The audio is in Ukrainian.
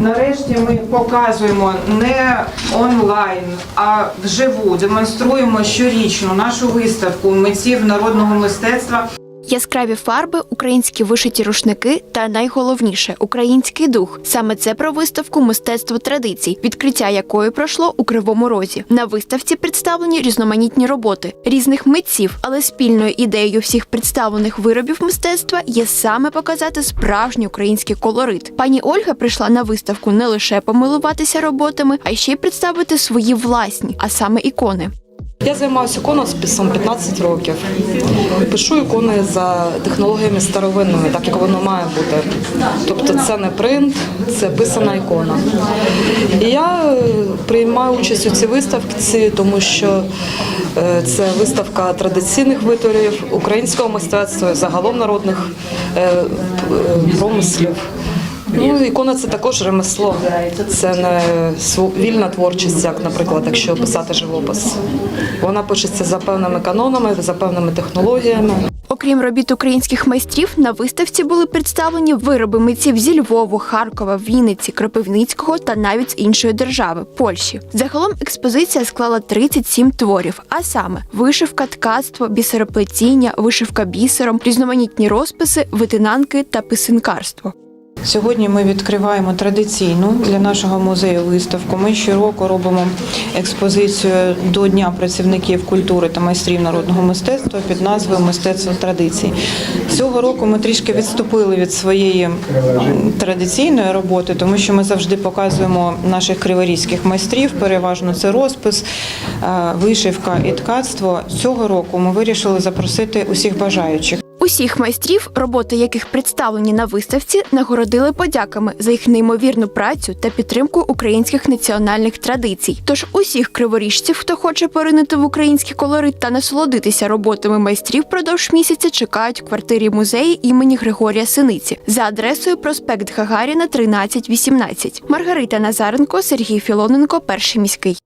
Нарешті ми показуємо не онлайн, а вживу демонструємо щорічну нашу виставку митців народного мистецтва Яскраві фарби, українські вишиті рушники та найголовніше український дух. Саме це про виставку мистецтво традицій, відкриття якої пройшло у Кривому Розі. На виставці представлені різноманітні роботи різних митців, але спільною ідеєю всіх представлених виробів мистецтва є саме показати справжній український колорит. Пані Ольга прийшла на виставку не лише помилуватися роботами, а ще й представити свої власні, а саме ікони. Я займаюся іконосписом 15 років. Пишу ікони за технологіями старовинними, так як воно має бути. Тобто це не принт, це писана ікона. І я е, приймаю участь у цій виставці, тому що е, це виставка традиційних витворів, українського мистецтва, загалом народних е, промислів. Ну, ікона це також ремесло. Це не вільна творчість, як, наприклад, якщо писати живопис. Вона пишеться за певними канонами, за певними технологіями. Окрім робіт українських майстрів, на виставці були представлені вироби митців зі Львову, Харкова, Вінниці, Кропивницького та навіть з іншої держави Польщі. Загалом експозиція склала 37 творів, а саме вишивка, ткацтво, бісероплетіння, вишивка бісером, різноманітні розписи, витинанки та писинкарство. Сьогодні ми відкриваємо традиційну для нашого музею виставку. Ми щороку робимо експозицію до Дня працівників культури та майстрів народного мистецтва під назвою Мистецтво традицій. Цього року ми трішки відступили від своєї традиційної роботи, тому що ми завжди показуємо наших криворізьких майстрів. Переважно це розпис, е, вишивка і ткацтво. Цього року ми вирішили запросити усіх бажаючих. Усіх майстрів, роботи яких представлені на виставці, нагородили подяками за їх неймовірну працю та підтримку українських національних традицій. Тож усіх криворіжців, хто хоче поринути в український колорит та насолодитися роботами майстрів, продовж місяця чекають в квартирі музею імені Григорія Синиці за адресою проспект Гагаріна, 1318. Маргарита Назаренко, Сергій Філоненко, перший міський.